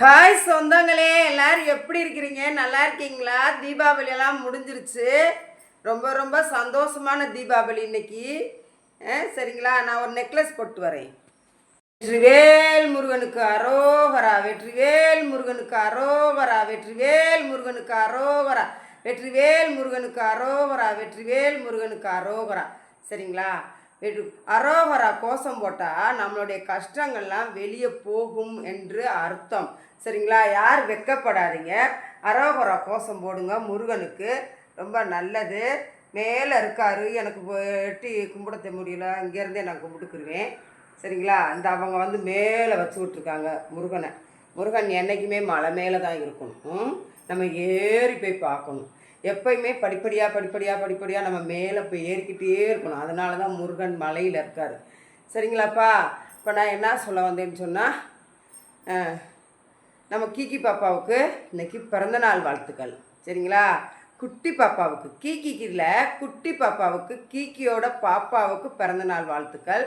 Hi சொந்தங்களே. எல்லாரும் எப்படி இருக்கிறீங்க? நல்லா இருக்கீங்களா? தீபாவளி எல்லாம் முடிஞ்சிருச்சு. ரொம்ப ரொம்ப சந்தோஷமான தீபாவளி இன்னைக்கு. சரிங்களா? நான் ஒரு நெக்லஸ் போட்டு வரேன். வெற்றிவேல் முருகனுக்கு அரோகரா வெற்றிவேல் முருகனுக்கு அரோகரா வெற்றிவேல் முருகனுக்கு அரோகரா வெற்றிவேல் முருகனுக்கு அரோகரா வெற்றிவேல் முருகனுக்கு அரோகரா சரிங்களா? வெற்றி அரோகரா கோஷம் போட்டால் நம்மளுடைய கஷ்டங்கள்லாம் வெளியே போகும் என்று அர்த்தம். சரிங்களா? யார் வெக்கப்படாதீங்க அரோகரா கோஷம் போடுங்க முருகனுக்கு. ரொம்ப நல்லது. மேலே இருக்காரு. எனக்கு எட்டி கும்பிடத்த முடியல. இங்கேருந்தே நான் கும்பிட்டுக்குருவேன். சரிங்களா? இந்த அவங்க வந்து மேலே வச்சு விட்ருக்காங்க முருகனை. முருகன் என்றைக்குமே மலை மேலே தான் இருக்கணும். நம்ம ஏறி போய் பார்க்கணும். எப்பயுமே படிப்படியாக படிப்படியாக படிப்படியாக நம்ம மேலே போய் ஏறிக்கிட்டே இருக்கணும். அதனால தான் முருகன் மலையில் இருக்கார். சரிங்களாப்பா? இப்போ நான் என்ன சொல்ல வந்தேன்னு சொன்னால் நம்ம கீகி பாப்பாவுக்கு இன்னைக்கு பிறந்தநாள் வாழ்த்துக்கள். சரிங்களா? குட்டி பாப்பாவுக்கு கீகிக்கில் குட்டி பாப்பாவுக்கு கீக்கியோட பாப்பாவுக்கு பிறந்தநாள் வாழ்த்துக்கள்.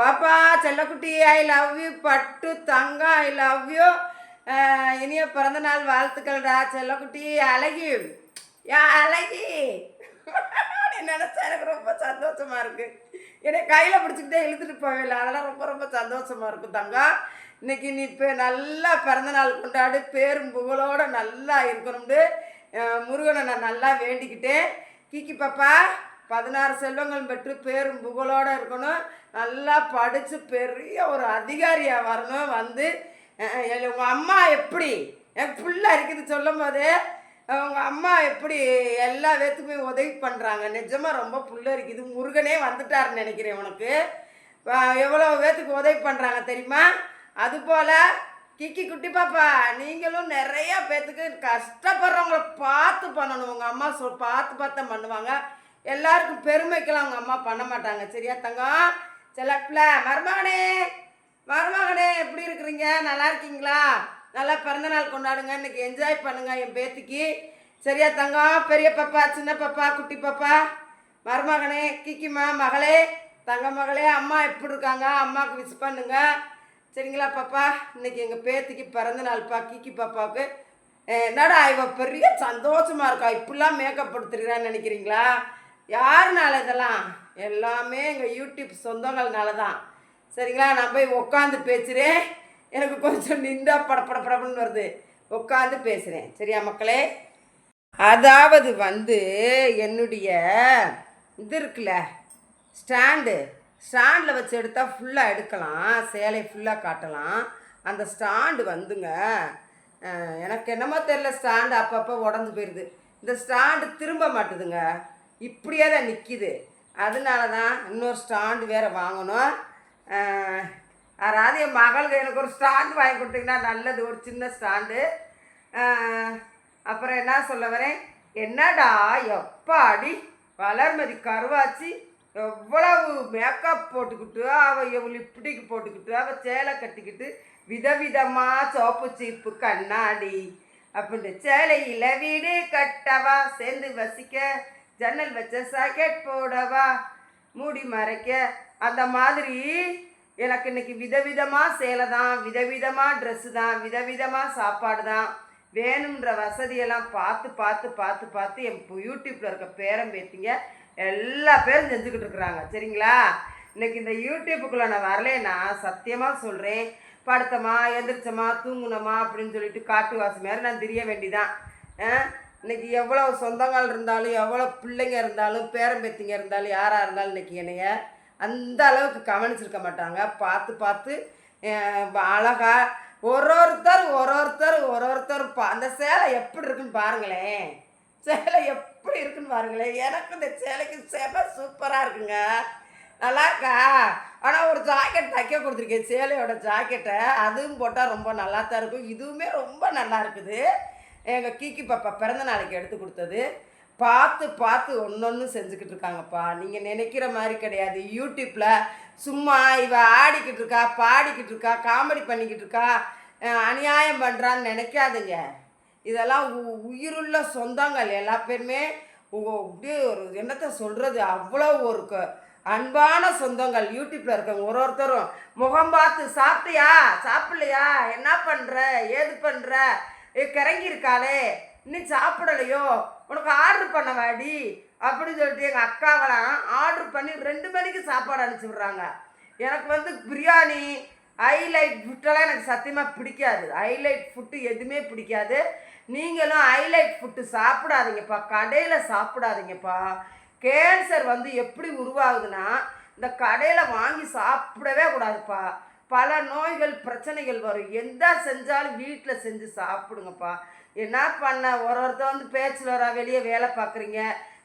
பாப்பா செல்லக்குட்டி ஐ லவ் யூ பட்டு தங்கா ஐ லவ் யூ இனிய பிறந்தநாள் வாழ்த்துக்கள்டா செல்லக்குட்டி அழகி. யா அழகி. நினச்சா எனக்கு ரொம்ப சந்தோஷமா இருக்குது என்னை கையில் பிடிச்சிக்கிட்டே இழுத்துட்டு போவேல அதெல்லாம் ரொம்ப ரொம்ப சந்தோஷமாக இருக்கும். தங்கம் இன்னைக்கு நீ இப்போ நல்லா பிறந்தநாள் கொண்டாடு பேரும் புகழோட நல்லா இருக்கணும்னு முருகனை நான் நல்லா வேண்டிக்கிட்டேன். கிக்கி பாப்பா பதினாறு செல்வங்கள் பெற்று பேரும் புகழோட இருக்கணும். நல்லா படித்து பெரிய ஒரு அதிகாரியாக வரணும் வந்து உங்கள் அம்மா எப்படி? என் புள்ள இருக்குது சொல்லும் போதே உங்கள் அம்மா எப்படி எல்லா பேத்துக்குமே உதவி பண்ணுறாங்க நிஜமாக ரொம்ப புள்ள இருக்குது. முருகனே வந்துட்டாருன்னு நினைக்கிறேன் உனக்கு. எவ்வளோ பேத்துக்கு உதவி பண்ணுறாங்க தெரியுமா? அதுபோல் கிக்கி குட்டி பாப்பா நீங்களும் நிறைய பேத்துக்கு கஷ்டப்படுறவங்கள பார்த்து பண்ணணும். உங்கள் அம்மா சொல் பார்த்து பார்த்து தான் பண்ணுவாங்க. எல்லாருக்கும் பெருமைக்கெல்லாம் அவங்க அம்மா பண்ண மாட்டாங்க. சரியா தங்கம் செல்லப்பில் மருமகனே மருமகனே எப்படி இருக்கிறீங்க? நல்லா இருக்கீங்களா? நல்லா பிறந்தநாள் கொண்டாடுங்க. இன்னைக்கு என்ஜாய் பண்ணுங்க என் பேத்திக்கு. சரியா தங்கம் பெரிய பாப்பா சின்ன பாப்பா குட்டி பாப்பா மருமகனே கிக்கிமா மகளே தங்க மகளே அம்மா எப்படி இருக்காங்க? அம்மாவுக்கு விஷ் பண்ணுங்கள் சரிங்களா பாப்பா? இன்னைக்கு எங்கள் பேத்திக்கு பிறந்த நாள்ப்பா கிக்கி பாப்பாவுக்கு. என்னடா இவ பெரிய சந்தோஷமாக இருக்கா? இப்படிலாம் மேக்கப் படுத்துருக்கிறான்னு நினைக்கிறீங்களா? யாருனால இதெல்லாம்? எல்லாமே எங்கள் யூடியூப் சொந்தங்கள்னால தான் சரிங்களா நான் போய் உட்காந்து பேசுகிறேன் எனக்கு கொஞ்சம் நின்றா படப்பட படப்படன்னு வருது. உட்காந்து பேசுகிறேன் சரியா மக்களே? அதாவது வந்து என்னுடைய இது இருக்குல்ல ஸ்டாண்டு. ஸ்டாண்டில் வச்சு எடுத்தால் ஃபுல்லாக எடுக்கலாம். சேலை ஃபுல்லாக காட்டலாம். அந்த ஸ்டாண்டு வந்துங்க. எனக்கு என்னமோ தெரில ஸ்டாண்டு அப்பப்போ உடஞ்சி போயிடுது இந்த ஸ்டாண்டு திரும்ப மாட்டுதுங்க. இப்படியே தான் நிற்கிது அதனால தான் இன்னொரு ஸ்டாண்டு வேறு வாங்கணும். யாராவது என் மகளுக்கு எனக்கு ஒரு ஸ்டாண்டு வாங்கி கொடுத்தீங்கன்னா நல்லது. ஒரு சின்ன ஸ்டாண்டு. அப்புறம் என்ன சொல்ல வரேன்? என்னடா எப்பாடி வளர்மதி கருவாச்சி. எவ்வளவு மேக்கப் போட்டுக்கிட்டு அவள் எவ்வளோ இப்படிக்கு போட்டுக்கிட்டு அவள் சேலை கட்டிக்கிட்டு விதவிதமாக சோப்பு சீப்பு கண்ணாடி அப்படின்னு சேலையில் வீடு கட்டவா சேர்ந்து வசிக்க ஜன்னல் வச்ச சாக்கெட் போடவா மூடி மறைக்க அந்த மாதிரி எனக்கு இன்னைக்கு விதவிதமாக சேலை தான் விதவிதமாக ட்ரெஸ்ஸு தான் விதவிதமாக சாப்பாடு தான் வேணுன்ற வசதியெல்லாம் பார்த்து பார்த்து பார்த்து பார்த்து என் யூடியூப்பில் இருக்க பேரம் பேத்திங்க எல்லா பேரும் செஞ்சுக்கிட்டு இருக்கிறாங்க சரிங்களா? இன்னைக்கு இந்த யூடியூப்புக்குள்ளே நான் வரலேன்னா சத்தியமாக சொல்கிறேன் படுத்தமா எந்திரிச்சமா தூங்குனமா அப்படின்னு சொல்லிட்டு காட்டு காட்டுவாசி மாதிரி நான் தெரிய வேண்டிதான். இன்னைக்கு எவ்வளோ சொந்தங்கள் இருந்தாலும் எவ்வளோ பிள்ளைங்க இருந்தாலும் பேரம்பேத்திங்க இருந்தாலும் யாராக இருந்தாலும் இன்னைக்கு என்னைய அந்த அளவுக்கு கவனிச்சிருக்க மாட்டாங்க. பார்த்து பார்த்து அழகாக ஒரு ஒருத்தர் ஒரு ஒருத்தர் ஒரு ஒருத்தர் பா அந்த சேலை எப்படி இருக்குன்னு பாருங்களேன். சேலை எப் எப்படி இருக்குன்னு பாருங்களேன். எனக்கு இந்த சேலைக்கு செம சூப்பராக இருக்குங்க. நல்லா இருக்கா ஆனால் ஒரு ஜாக்கெட் தைக்க கொடுத்துருக்கேன். சேலையோட ஜாக்கெட்டை. அதுவும் போட்டால் ரொம்ப நல்லா தான் இருக்கும். இதுவுமே ரொம்ப நல்லா இருக்குது. எங்கள் கீக்கி பாப்பா பிறந்த நாளைக்கு எடுத்து கொடுத்தது. பார்த்து பார்த்து ஒன்று ஒன்று செஞ்சுக்கிட்டு இருக்காங்கப்பா. நீங்கள் நினைக்கிற மாதிரி கிடையாது. யூடியூப்பில் சும்மா இவ ஆடிக்கிட்டு இருக்கா பாடிக்கிட்டு இருக்கா காமெடி பண்ணிக்கிட்டு இருக்கா அநியாயம் பண்ணுறான்னு நினைக்காதீங்க. இதெல்லாம் உ- உயிருள்ள சொந்தங்கள் எல்லா பேருமே அப்படியே ஒரு என்னத்தை சொல்கிறது அவ்வளோ ஒரு க அன்பான சொந்தங்கள் யூடியூப்பில் இருக்கவங்க ஒரு ஒருத்தரும். முகம் பார்த்து சாப்பிட்டியா? சாப்பிட்லையா? என்ன பண்ணுற ஏது பண்ணுற ஏ கிறங்கி இருக்காளே இன்னும் சாப்பிடலையோ? உனக்கு ஆர்டர் பண்ண வாடி அப்படின்னு சொல்லிட்டு எங்கள் அக்காவெல்லாம் ஆர்டர் பண்ணி ரெண்டு மணிக்கு சாப்பாடு அனுப்பிச்சி விட்றாங்க. எனக்கு வந்து பிரியாணி ஹைலைட் ஃபுட்டெல்லாம் எனக்கு சத்தியமாக பிடிக்காது. ஹைலைட் ஃபுட்டு எதுவுமே பிடிக்காது. நீங்களும் ஹைலைட் ஃபுட்டு சாப்பிடாதீங்கப்பா. கடையில் சாப்பிடாதீங்கப்பா. கேன்சர் வந்து எப்படி உருவாகுதுன்னா இந்த கடையில் வாங்கி சாப்பிடவே கூடாதுப்பா. பல நோய்கள் பிரச்சனைகள் வரும். எந்த செஞ்சாலும் வீட்டில் செஞ்சு சாப்பிடுங்கப்பா. என்ன பண்ண? ஒரு ஒருத்தர் வந்து பேச்சில் வரா வெளியே வேலை பார்க்குறீங்க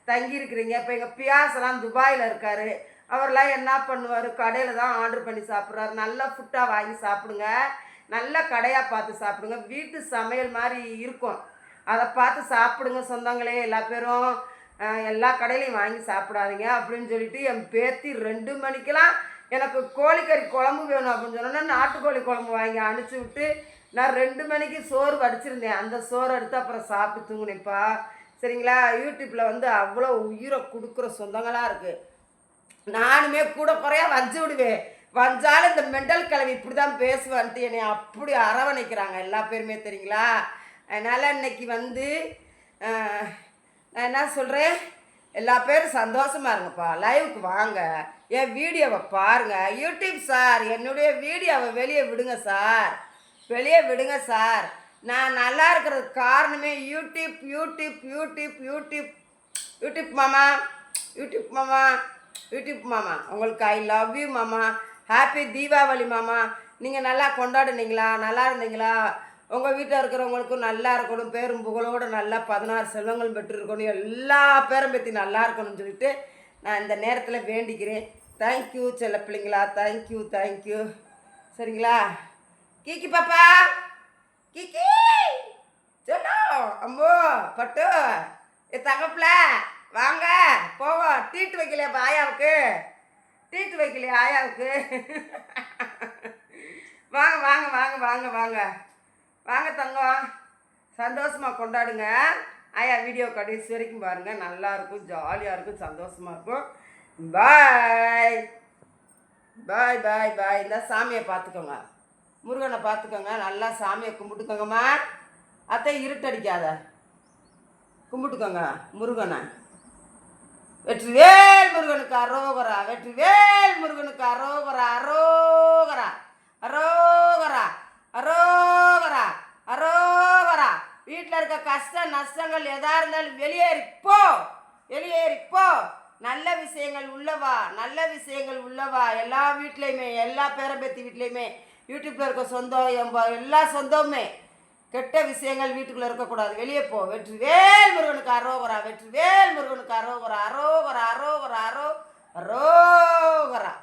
தங்கியிருக்கிறீங்க. இப்போ எங்கள் பியாசெல்லாம் துபாயில் இருக்கார். அவர்லாம் என்ன பண்ணுவார்? கடையில் தான் ஆர்டர் பண்ணி சாப்பிட்றாரு. நல்ல ஃபுட்டாக வாங்கி சாப்பிடுங்க. நல்ல கடையாக பார்த்து சாப்பிடுங்க. வீட்டு சமையல் மாதிரி இருக்கும். அதை பார்த்து சாப்பிடுங்க சொந்தங்களே எல்லா பேரும். எல்லா கடையிலையும் வாங்கி சாப்பிடாதீங்க அப்படின்னு சொல்லிட்டு என் பேத்தி ரெண்டு மணிக்கெல்லாம் எனக்கு கோழிக்கறி குழம்பு வேணும் அப்படின்னு சொன்னோன்னா நாட்டுக்கோழி குழம்பு வாங்கி அனுப்பிச்சி விட்டு நான் ரெண்டு மணிக்கு சோறு வடிச்சிருந்தேன். அந்த சோறு எடுத்து அப்புறம் சாப்பிட்டு தூங்குனேன்ப்பா. சரிங்களா? யூடியூப்பில் வந்து அவ்வளோ உயிரை கொடுக்குற சொந்தங்களாக இருக்குது நானுமே கூட குறையா வஞ்சு விடுவேன் வஞ்சாலும் இந்த மெண்டல் கிழவி இப்படி தான் பேசுவான்ட்டு என்னை அப்படி அரவணைக்கிறாங்க. எல்லா பேருமே தெரியுங்களா? அதனால் இன்னைக்கு வந்து நான் என்ன சொல்கிறேன் எல்லா பேரும் சந்தோஷமாக இருங்கப்பா. லைவுக்கு வாங்க. என் வீடியோவை பாருங்கள் யூடியூப் சார் என்னுடைய வீடியோவை வெளியே விடுங்க சார். வெளியே விடுங்க சார். நான் நல்லா இருக்கிறதுக்கு காரணமே YouTube YouTube YouTube YouTube. YouTube மாமா யூடியூப் மாமா யூடியூப் மாமா. உங்களுக்கு ஐ லவ் யூ மாமா. ஹாப்பி தீபாவளி மாமா. நீங்கள் நல்லா கொண்டாடுனீங்களா? நல்லா இருந்தீங்களா? உங்கள் வீட்டில் இருக்கிறவங்களுக்கும் நல்லா இருக்கணும். பேரும் புகழோடு நல்லா பதினாறு செல்வங்களும் பெற்றிருக்கணும். எல்லா பேரும் பற்றி நல்லா இருக்கணும்னு சொல்லிட்டு நான் இந்த நேரத்தில் வேண்டிக்கிறேன். தேங்க்யூ செல்ல பிள்ளைங்களா. தேங்க்யூ தேங்க்யூ சரிங்களா? கீக்கி பாப்பா. கீக்கி! சொல்லோ. அம்போ பட்டு. ஏ தகப்பில் வாங்க. போவோம். டீட்டு வைக்கலையா பாயாவுக்கு? ஆயாவுக்கு வைக்கலையா ஆயாவுக்கு? வாங்க வாங்க வாங்க வாங்க வாங்க. வாங்க தங்கம். சந்தோஷமாக கொண்டாடுங்க. ஆயா வீடியோ கடைசி வரைக்கும் பாருங்கள் நல்லாயிருக்கும் ஜாலியாக இருக்கும் சந்தோஷமாக இருக்கும். பாய் பாய் பாய் பாய் இந்த சாமியை பார்த்துக்கோங்க. முருகனை பார்த்துக்கோங்க. நல்லா சாமியை கும்பிட்டுக்கோங்கம்மா. அத்தை இருட்டடிக்காத. கும்பிட்டுக்கோங்க முருகனை. வெற்றிவேல் முருகனுக்கு அரோகரா வெற்றிவேல் முருகனுக்கு அரோகரா அரோகரா அரோகரா அரோகரா அரோகரா. வீட்டில் இருக்க கஷ்ட நஷ்டங்கள் எதா இருந்தாலும் வெளியேறிப்போ வெளியேறிப்போ. நல்ல விஷயங்கள் உள்ளவா நல்ல விஷயங்கள் உள்ளவா. எல்லா வீட்லேயுமே எல்லா பேரம்பேத்தி வீட்லேயுமே யூடியூப்பில் இருக்க சொந்தம் எம்ப எல்லா சொந்தமுமே. கெட்ட விஷயங்கள் வீட்டுக்குள்ளே இருக்கக்கூடாது. வெளியே போ. வெற்றி வேல் முருகனுக்கு அரோகரா வெற்றி வேல் முருகனுக்கு அரோகரா அரோகரா அரோகரா அரோ அரோகரா